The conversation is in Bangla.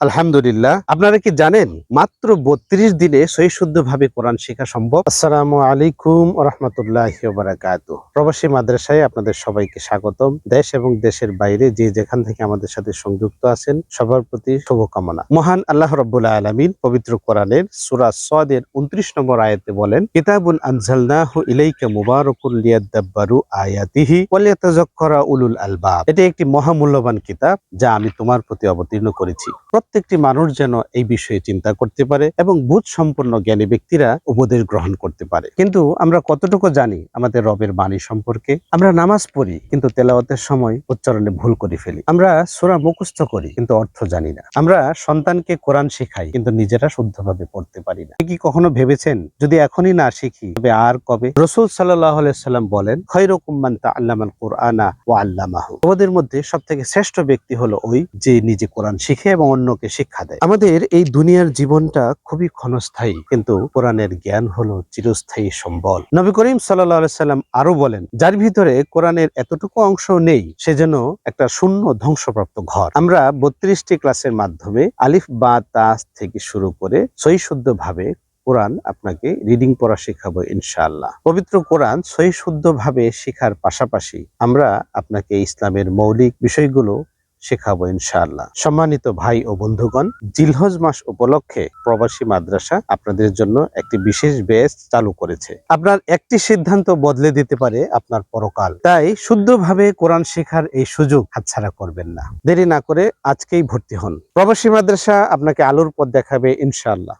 আলহামদুলিল্লাহ। আপনারা কি জানেন, মাত্র বত্রিশ দিনে সহিশুদ্ধ ভাবে কোরআন শেখা সম্ভব? আসসালামু আলাইকুম রহমতুল্লাহ প্রবাসী মাদ্রাসায় আপনাদের সবাইকে স্বাগতম। দেশ এবং দেশের বাইরে যে যেখান থেকে আমাদের সাথে সংযুক্ত আছেন, সবার প্রতি শুভকামনা। মহান আল্লাহ রব্বুল্লাহ আলমিন পবিত্র কোরআনের সুরা সদের উনত্রিশ নম্বর আয়াতে বলেন, কিতাবুন আনজালনাহু ইলাইকা মুবারাকুল আয়াতিহি উলুল আলবাব। এটি একটি মহামূল্যবান কিতাব যা আমি তোমার প্রতি অবতীর্ণ করেছি। প্রত্যেকটি মানুষ যেন এই বিষয়ে চিন্তা করতে পারে এবং বুধ সম্পন্ন জ্ঞানী ব্যক্তিরা উপদেশ গ্রহণ করতে পারে। কিন্তু আমরা কতটুকু জানি আমাদের রবের বাণী সম্পর্কে? আমরা নামাজ পড়ি, কিন্তু তেলাওয়াতের সময় উচ্চারণে ভুল করে ফেলি। আমরা সূরা মুখস্থ করি, কিন্তু অর্থ জানি না। আমরা সন্তানকে কোরআন শেখাই, কিন্তু নিজেরা শুদ্ধভাবে পড়তে পারি না। কি কখনো ভেবেছেন, যদি এখনই না শিখি, তবে আর কবে? রসুল সাল্লাম বলেন খৈরকুম মান তাআল্লামাল কুরআনা ওয়া আল্লামাহু। আমাদের মধ্যে সব থেকে শ্রেষ্ঠ ব্যক্তি হলো ওই যে নিজে কোরআন শিখে এবং অন্যকে শিক্ষা দেয়। আমাদের এই দুনিয়ার জীবনটা খুবই ক্ষণস্থায়ী, কিন্তু কোরআনের জ্ঞান হলো চিরস্থায়ী সম্বল। নবী করিম সাল্লাহ সাল্লাম আরও বলেন, যার ভিতরে কোরআনের এতটুকু অংশ নেই, সে যেন একটা শূন্য ধ্বংসপ্রাপ্ত ঘর। আমরা বত্রিশটি ক্লাসের মাধ্যমে আলিফ, বা, তাস থেকে শুরু করে সহিশুদ্ধ ভাবে কোরআন আপনাকে রিডিং পড়া শেখাবো ইনশাআল্লাহ। পবিত্র কোরআন সহিশুদ্ধ ভাবে শেখার পাশাপাশি আমরা আপনাকে ইসলামের মৌলিক বিষয়গুলো শেখাবো ইনশাআল্লাহ। সম্মানিত ভাই ও বন্ধুগণ, জিলহজ মাস উপলক্ষে প্রবাসী মাদ্রাসা আপনাদের জন্য একটি বিশেষ ব্যাচ চালু করেছে। আপনার একটি সিদ্ধান্ত বদলে দিতে পারে আপনার পরকাল। তাই শুদ্ধভাবে কোরআন শেখার এই সুযোগ হাতছাড়া করবেন না। দেরি না করে আজকেই ভর্তি হন। প্রবাসী মাদ্রাসা আপনাকে আলোর পথ দেখাবে ইনশাআল্লাহ।